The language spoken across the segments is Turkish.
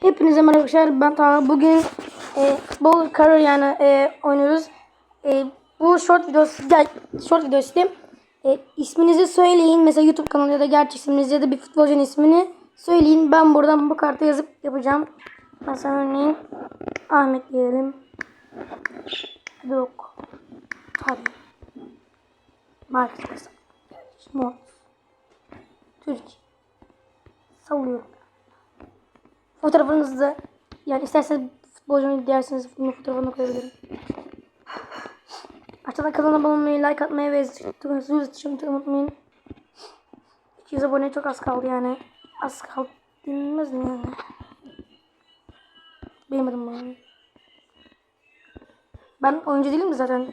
Hepinize merhaba arkadaşlar. Ben Taha. Bugün e, futbol career yani e, oynuyoruz. E, bu short videosu, gel, short videosu değil. E, isminizi söyleyin. Mesela YouTube kanalı ya da gerçek isminizi ya da bir futbolcunun ismini söyleyin. Ben buradan bu karta yazıp yapacağım. Mesela örneğin Ahmet diyelim. Yok. Tabii. Market. Small. Türkiye. Sallıyorum. Fotoğrafınızı yani isterseniz futbolcunun derseniz bunun fotoğrafını koyabilirim. Aşağıdan kanala abone olmayı, like atmayı ve tuşunu unutmayın. 200 abone çok az kaldı yani. Az kaldı denilmez mi yani? Adım bu. Ben oyuncu değilim de zaten.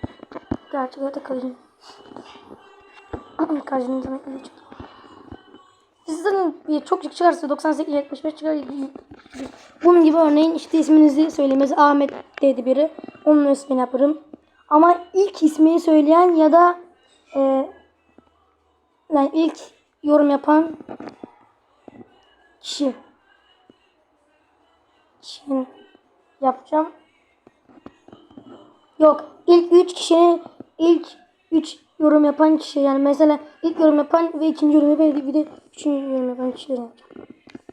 Gerçek hayatta kalayım. Kalecinin demek çıktı. Sizden çok çık çıkarsa 98 75 çıkar. Bunun gibi örneğin işte isminizi söylemesi Ahmet dedi biri. Onun ismini yaparım. Ama ilk ismini söyleyen ya da e, yani ilk yorum yapan kişi kişinin yapacağım. Yok ilk üç kişinin ilk üç yorum yapan kişi yani mesela ilk yorum yapan ve ikinci yorum yapan bir de üçüncü yorum yapan kişileri yapacağım.